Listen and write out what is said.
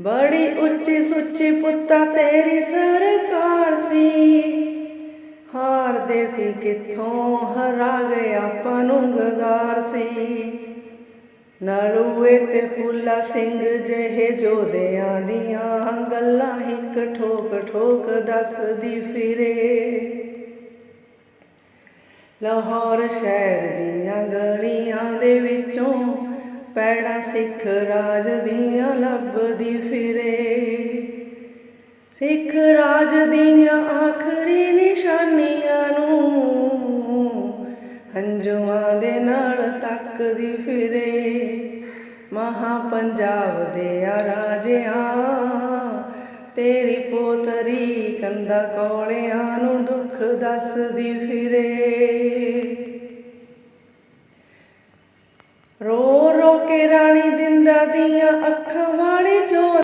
ਬੜੀ ਉੱਚੀ ਸੁੱਚੀ ਪੁੱਤਾ ਤੇਰੀ ਸਰਕਾਰ ਸੀ। ਹਾਰਦੇ ਸੀ ਕਿੱਥੋਂ, ਹਰਾ ਗਿਆ ਪਨੂੰਗਦਾਰ ਸੀ। ਨਲੂਏ ਤੇ ਫੁੱਲਾ ਸਿੰਘ ਜਿਹੇ ਜੋਦਿਆਂ ਦੀਆਂ ਗੱਲਾਂ ਇੱਕ ਠੋਕ ਠੋਕ ਦੱਸਦੀ ਫਿਰੇ। ਲਾਹੌਰ ਸ਼ਹਿਰ ਦੀਆਂ ਪੈੜਾ ਸਿੱਖ ਰਾਜ ਦੀਆਂ ਲੱਭਦੀ ਫਿਰੇ। ਸਿੱਖ ਰਾਜ ਦੀਆਂ ਆਖਰੀ ਨਿਸ਼ਾਨੀਆਂ ਨੂੰ ਹੰਝੂਆਂ ਦੇ ਨਾਲ ਤੱਕਦੀ ਫਿਰੇ। ਮਹਾ ਪੰਜਾਬ ਦੇ ਆ ਰਾਜਿਆਂ, ਤੇਰੀ ਪੋਤਰੀ ਕੰਦਾ ਕੋਲਿਆਂ ਨੂੰ ਦੁੱਖ ਦੱਸਦੀ ਫਿਰੇ। ਕੇ ਰਾਣੀ ਦਿੰਦਾ ਦੀਆਂ ਅੱਖਾਂ ਵਾਲੇ ਜੋ